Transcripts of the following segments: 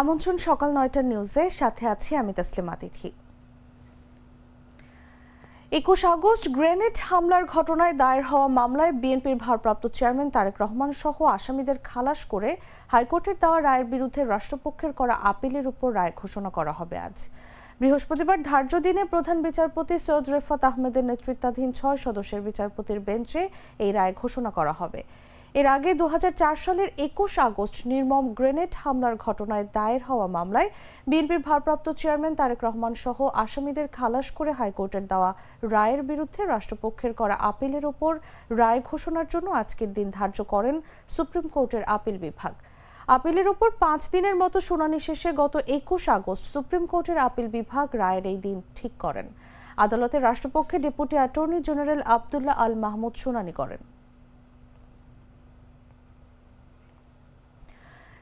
আমন্ত্রণ সকাল নয়টার নিউজে। সাথে আছি আমি তাসলিমা তিথি একুশ আগস্ট গ্রেনেড হামলার ঘটনায় দায়ের হওয়া মামলায় বিএনপির ভারপ্রাপ্ত চেয়ারম্যান তারেক রহমান সহ আসামিদের খালাস করে হাইকোর্টের দেওয়া রায়ের বিরুদ্ধে রাষ্ট্রপক্ষের করা আপিলের উপর রায় ঘোষণা করা হবে আজ। বৃহস্পতিবার ধার্য দিনে প্রধান বিচারপতি সৈয়দ রেফাত আহমেদের নেতৃত্বাধীন ছয় সদস্যের বিচারপতির বেঞ্চে এই রায় ঘোষণা করা হবে। এর আগে দু হাজার চার সালের একুশ আগস্ট নির্মম গ্রেনেড হামলার ঘটনায় দায়ের হওয়া মামলায় বিএনপির ভারপ্রাপ্ত চেয়ারম্যান তারেক রহমান সহ আসামিদের খালাস করে হাইকোর্টের দেওয়া রায়ের বিরুদ্ধে রাষ্ট্রপক্ষের করা আপিলের ওপর রায় ঘোষণার জন্য আজকের দিন ধার্য করেন সুপ্রিম কোর্টের আপিল বিভাগ। আপিলের ওপর পাঁচ দিনের মতো শুনানি শেষে গত একুশ আগস্ট সুপ্রিম কোর্টের আপিল বিভাগ রায়ের এই দিন ঠিক করেন। আদালতে রাষ্ট্রপক্ষে deputy attorney general Abdullah Al Mahmud শুনানি করেন।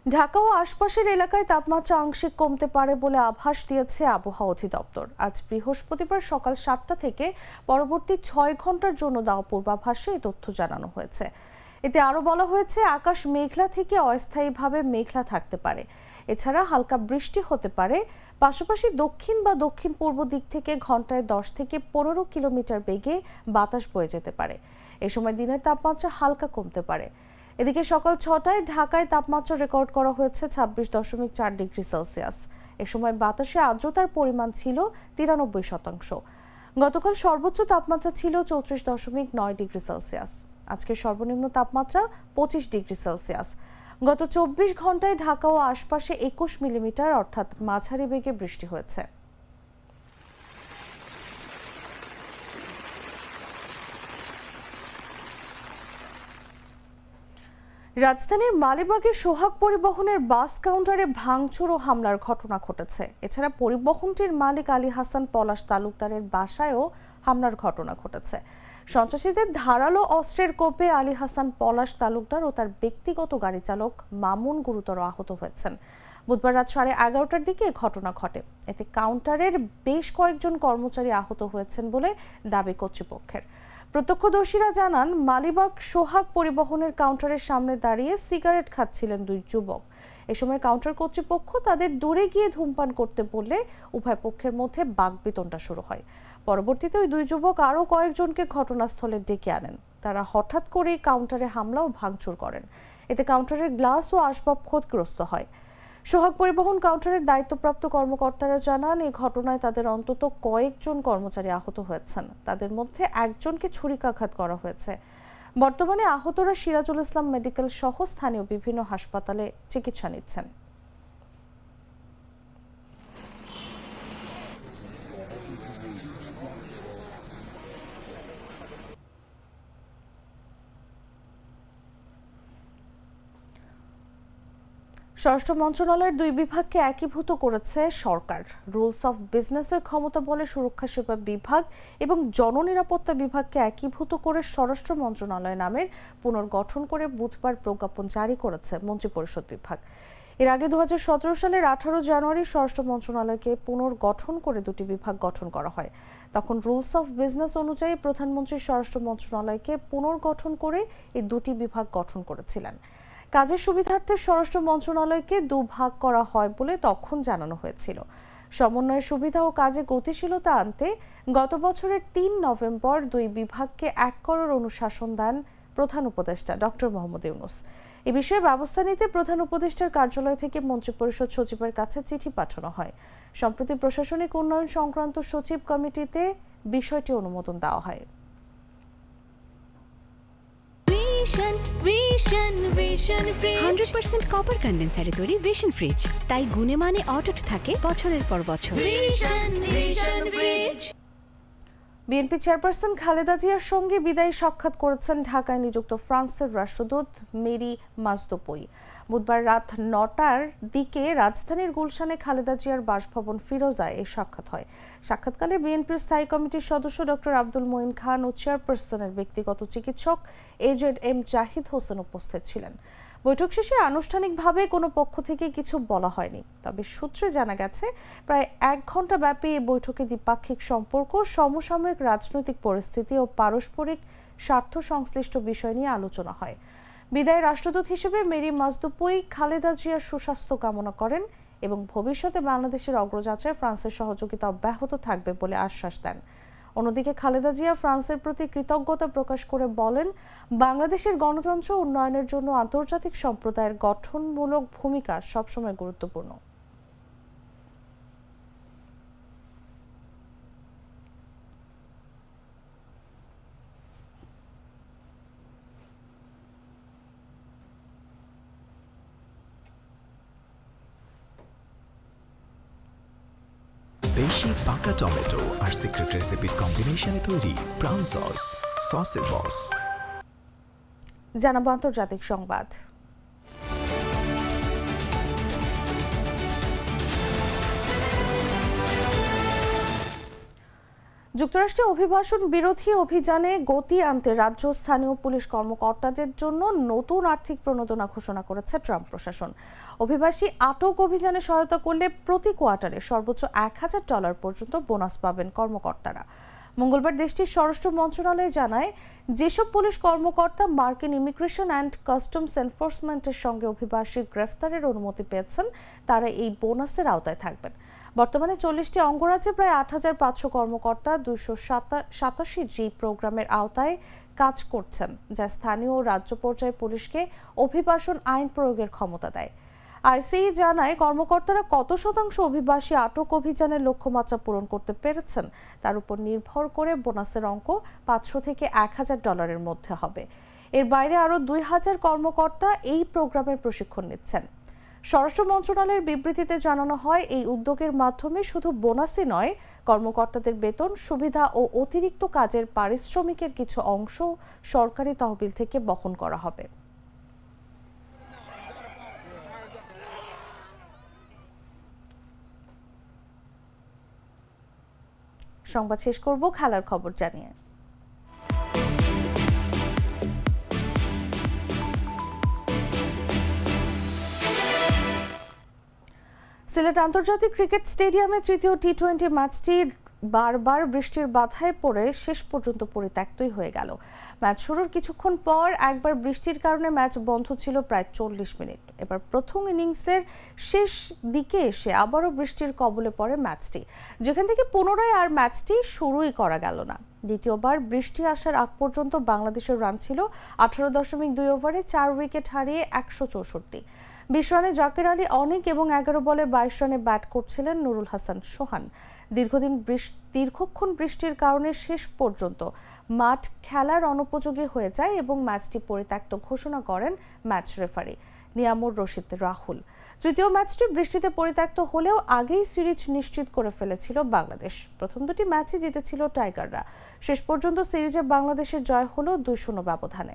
ঢাকা ও আশপাশের এলাকায় তাপমাত্রা আংশিক কমতে পারে বলে আভাস দিয়েছে আবহাওয়া অধিদপ্তর। আজ বৃহস্পতিবার সকাল সাতটা থেকে পরবর্তী ছয় ঘণ্টার জন্য দেওয়া পূর্বাভাসে এই তথ্য জানানো হয়েছে। এতে আরও বলা হয়েছে, আকাশ মেঘলা থেকে অস্থায়ীভাবে মেঘলা থাকতে পারে। এছাড়া হালকা বৃষ্টি হতে পারে। পাশাপাশি দক্ষিণ বা দক্ষিণ পূর্ব দিক থেকে ঘন্টায় দশ থেকে পনেরো কিলোমিটার বেগে বাতাস বয়ে যেতে পারে। এ সময় দিনের তাপমাত্রা হালকা কমতে পারে। এদিকে সকাল ছটায় ঢাকায় তাপমাত্রা রেকর্ড করা হয়েছে ছাব্বিশ দশমিক চার ডিগ্রি সেলসিয়াস। এ সময় বাতাসে আর্দ্রতার পরিমাণ ছিল তিরানব্বই শতাংশ। গতকাল সর্বোচ্চ তাপমাত্রা ছিল চৌত্রিশ দশমিক নয় ডিগ্রি সেলসিয়াস। আজকে সর্বনিম্ন তাপমাত্রা পঁচিশ ডিগ্রি সেলসিয়াস। গত চব্বিশ ঘন্টায় ঢাকা ও আশপাশে একুশ মিলিমিটার, অর্থাৎ মাঝারি বেগে বৃষ্টি হয়েছে। রাজধানীর মালিবাগে সোহাগ পরিবহনের বাস কাউন্টারে ভাঙচুর ও হামলার ঘটনা ঘটেছে। এছাড়া পরিবহনটির মালিক আলী হাসান পলাশ তালুকদারের বাসায়ও হামলার ঘটনা ঘটেছে। সন্ত্রাসীদের ধারালো অস্ত্রের কোপে আলী হাসান পলাশ তালুকদার ও তার ব্যক্তিগত গাড়ি চালক মামুন গুরুতর আহত হয়েছেন। বুধবার রাত সাড়ে এগারোটার দিকে ঘটনা ঘটে। এতে কাউন্টারের বেশ কয়েকজন কর্মচারী আহত হয়েছেন বলে দাবি কর্তৃপক্ষের। প্রত্যক্ষদর্শীরা জানান, মালিবাগ সোহাগ পরিবহনের কাউন্টারের সামনে দাঁড়িয়ে সিগারেট খাচ্ছিলেন দুই যুবক। এ সময় কাউন্টার কর্তৃপক্ষ তাদের দূরে গিয়ে ধূমপান করতে বললে উভয় পক্ষের মধ্যে বাগবিতণ্ডা শুরু হয়। পরবর্তীতে ওই দুই যুবক আরও কয়েকজনকে ঘটনাস্থলে ডেকে আনেন। তারা হঠাৎ করেই কাউন্টারে হামলা ও ভাঙচুর করেন। এতে কাউন্টারের গ্লাস ও আসবাব ক্ষতিগ্রস্ত হয়। সোহাগ পরিবহন কাউন্টারের দায়িত্বপ্রাপ্ত কর্মকর্তারা জানান এই ঘটনায় তাদের অন্তত কয়েকজন কর্মচারী আহত হয়েছেন। তাদের মধ্যে একজনকে ছুরিকাঘাত করা হয়েছে। বর্তমানে আহতরা সিরাজুল ইসলাম মেডিকেল সহ স্থানীয় বিভিন্ন হাসপাতালে চিকিৎসা নিচ্ছেন। স্বরাষ্ট্র মন্ত্রণালয়ের দুই বিভাগকে একীভূত করেছে সরকার। রুলস অফ বিজনেসের ক্ষমতা বলে সুরক্ষা সেবা বিভাগ এবং জননিরাপত্তা বিভাগকে একীভূত করে স্বরাষ্ট্র মন্ত্রণালয় নামের পুনর্গঠন করে বুধবার প্রজ্ঞাপন জারি করেছে মন্ত্রিপরিষদ বিভাগ। এর আগে দু হাজার সতেরো সালের আঠারো জানুয়ারি স্বরাষ্ট্র মন্ত্রণালয়কে পুনর্গঠন করে দুটি বিভাগ গঠন করা হয়। তখন রুলস অফ বিজনেস অনুযায়ী প্রধানমন্ত্রী স্বরাষ্ট্র মন্ত্রণালয়কে পুনর্গঠন করে এই দুটি বিভাগ গঠন করেছিলেন। কাজের সুবিধার্থে স্বরাষ্ট্র মন্ত্রণালয়কে দুভাগ করা হয় বলে তখন জানানো হয়েছিল। সমন্বয়ের সুবিধা ও কাজে গতিশীলতা আনতে গত বছরের তিন নভেম্বর দুই বিভাগকে এক করার অনুশাসন দেন প্রধান উপদেষ্টা ডক্টর মোহাম্মদ ইউনুস। এ বিষয়ে ব্যবস্থা নিতে প্রধান উপদেষ্টার কার্যালয় থেকে মন্ত্রিপরিষদ সচিবের কাছে চিঠি পাঠানো হয়। সম্প্রতি প্রশাসনিক উন্নয়ন সংক্রান্ত সচিব কমিটিতে বিষয়টি অনুমোদন দেওয়া হয়। Vision Vision Vision fridge hundred percent copper কন্ডেন্সারে তৈরি ভিশন ফ্রিজ তাই গুণে মানে অটুট থাকে বছরের পর বছর। Vision Vision fridge BNP chairperson Khaleda জিয়ার সঙ্গে বিদায়ী সাক্ষাৎ করেছেন ঢাকায় নিযুক্ত ফ্রান্সের রাষ্ট্রদূত মেরি মাজদোপই বুধবার রাত নটার দিকে রাজধানীর গুলশানে খালেদা জিয়ার বাসভবন ফিরোজায় এই সাক্ষাৎ হয়। সাক্ষাৎকালে বিএনপির স্থায়ী কমিটির সদস্য ডক্টর আব্দুল মঈন খান ও চেয়ারপারসনের ব্যক্তিগত চিকিৎসক এজেড এম জাহিদ হোসেন উপস্থিত ছিলেন। বৈঠক শেষে আনুষ্ঠানিকভাবে কোনো পক্ষ থেকে কিছু বলা হয়নি। তবে সূত্রে জানা গেছে, প্রায় এক ঘণ্টা ব্যাপী এই বৈঠকে দ্বিপাক্ষিক সম্পর্ক, সমসাময়িক রাজনৈতিক পরিস্থিতি ও পারস্পরিক স্বার্থ সংশ্লিষ্ট বিষয় নিয়ে আলোচনা হয়। বিদায় রাষ্ট্রদূত হিসেবে মেরি মাজদুপুই খালেদা জিয়ার সুস্বাস্থ্য কামনা করেন এবং ভবিষ্যতে বাংলাদেশের অগ্রযাত্রায় ফ্রান্সের সহযোগিতা অব্যাহত থাকবে বলে আশ্বাস দেন। অন্যদিকে খালেদা জিয়া ফ্রান্সের প্রতি কৃতজ্ঞতা প্রকাশ করে বলেন, বাংলাদেশের গণতন্ত্র উন্নয়নের জন্য আন্তর্জাতিক সম্প্রদায়ের গঠনমূলক ভূমিকা সবসময় গুরুত্বপূর্ণ। বেশি পাকা টমেটো আর সিক্রেট রেসিপির কম্বিনেশনে তৈরি ব্রাউন সস সসের বস জানাব আন্তর্জাতিক সংবাদ। যুক্তরাষ্ট্রে অভিবাসন বিরোধী অভিযানে গতি আনতে রাজ্য স্থানীয় পুলিশ কর্মকর্তাদের জন্য নতুন আর্থিক প্রণোদনা ঘোষণা করেছে ট্রাম্প প্রশাসন। অভিবাসী আটক অভিযানে সহায়তা করলে প্রতি কোয়ার্টারে সর্বোচ্চ এক হাজার ডলার পর্যন্ত বোনাস পাবেন কর্মকর্তারা। মঙ্গলবার দেশটির স্বরাষ্ট্র মন্ত্রণালয় জানায়, যেসব পুলিশ কর্মকর্তা মার্কিন ইমিগ্রেশন অ্যান্ড কাস্টমস এনফোর্সমেন্টের সঙ্গে অভিবাসী গ্রেফতারের অনুমতি পেয়েছেন, তারা এই বোনাসের আওতায় থাকবেন। বর্তমানে চল্লিশটি অঙ্গরাজ্যে প্রায় আট হাজার পাঁচশো কর্মকর্তা দুইশো সাতাশি জি প্রোগ্রামের আওতায় কাজ করছেন, যা স্থানীয় রাজ্য পর্যায়ে পুলিশকে অভিবাসন আইন প্রয়োগের ক্ষমতা দেয়। আইসিই জানায়, কর্মকর্তারা কত শতাংশ অভিবাসী আটক অভিযানের লক্ষ্যমাত্রা পূরণ করতে পেরেছেন, তার উপর নির্ভর করে বোনাসের অঙ্ক পাঁচশো থেকে এক হাজার ডলারের মধ্যে হবে। এর বাইরে আরও দুই হাজার কর্মকর্তা এই প্রোগ্রামের প্রশিক্ষণ নিচ্ছেন। স্বরাষ্ট্র মন্ত্রণালয়ের বিবৃতিতে জানানো হয়, এই উদ্যোগের মাধ্যমে শুধু বোনাসই নয়, কর্মকর্তাদের বেতন, সুবিধা ও অতিরিক্ত কাজের পারিশ্রমিকের কিছু অংশ সরকারি তহবিল থেকে বহন করা হবে। সংবাদ শেষ করব খেলার খবর জানিয়ে। সিলেট আন্তর্জাতিক ক্রিকেট স্টেডিয়ামে তৃতীয় টি টোয়েন্টি ম্যাচটি বারবার বৃষ্টির বাধায় পড়ে শেষ পর্যন্ত পরিত্যক্তই হয়ে গেল। ম্যাচ শুরুর কিছুক্ষণ পর একবার বৃষ্টির কারণে ম্যাচ বন্ধ ছিল প্রায় চল্লিশ মিনিট। এবার প্রথম ইনিংসের শেষ দিকে এসে আবারও বৃষ্টির কবলে পড়ে ম্যাচটি। যেখান থেকে পুনরায় আর ম্যাচটি শুরুই করা গেল না। দ্বিতীয়বার বৃষ্টি আসার আগ পর্যন্ত বাংলাদেশের রান ছিল আঠারো দশমিক দুই ওভারে চার উইকেট হারিয়ে একশো চৌষট্টি। বিশ রানে জাকির আলী অনেক এবং এগারো বলে বাইশ রানে ব্যাট করছিলেন নুরুল হাসান সোহান। দীর্ঘদিন দীর্ঘক্ষণ বৃষ্টির কারণে শেষ পর্যন্ত মাঠ খেলার অনুপযোগী হয়ে যায় এবং ম্যাচটি পরিত্যক্ত ঘোষণা করেন ম্যাচ রেফারি নিয়ামুর রশিদ রাহুল। তৃতীয় ম্যাচটি বৃষ্টিতে পরিত্যক্ত হলেও আগেই সিরিজ নিশ্চিত করে ফেলেছিল বাংলাদেশ। প্রথম দুটি ম্যাচই জিতেছিল টাইগাররা। শেষ পর্যন্ত সিরিজে বাংলাদেশের জয় হলো দুই শূন্য ব্যবধানে।